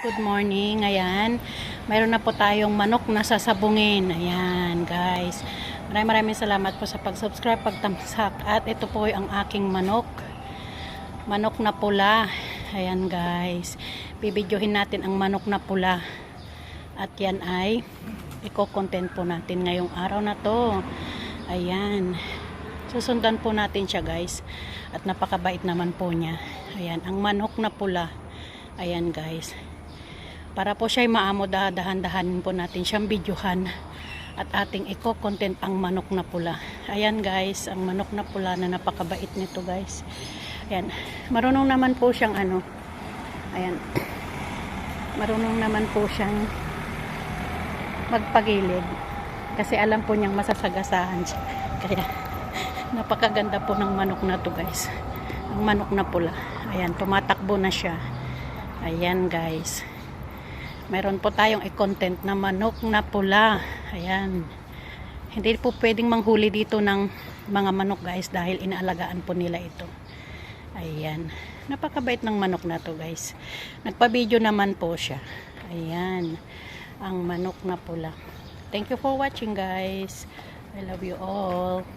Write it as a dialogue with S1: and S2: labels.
S1: Good morning. Ayan. Mayroon na po tayong manok na sasabungin. Ayan, guys. Maraming maraming salamat po sa pag-subscribe, pagtamsak. At ito po ang aking manok. Manok na pula. Ayan, guys. Bibidyohin natin ang manok na pula. At yan ay i-content po natin ngayong araw na to. Ayan. Susundan po natin siya, guys. At napakabait naman po niya. Ayan, ang manok na pula. Ayan, guys. Para po siya'y maamo, dahan-dahan po natin siyang videohan at ating eco-content ang manok na pula. Ayan guys, ang manok na pula na napakabait nito guys. Ayan, marunong naman po siyang ano, ayan, marunong naman po siyang magpagilid kasi alam po niyang masasagasahan siya. Kaya, napakaganda po ng manok na to guys. Ang manok na pula. Ayan, tumatakbo na siya. Ayan guys. Meron po tayong i-content na manok na pula. Ayan. Hindi po pwedeng manghuli dito ng mga manok guys dahil inaalagaan po nila ito. Ayan. Napakabait ng manok na to guys. Nagpa-video naman po siya. Ayan. Ang manok na pula. Thank you for watching guys. I love you all.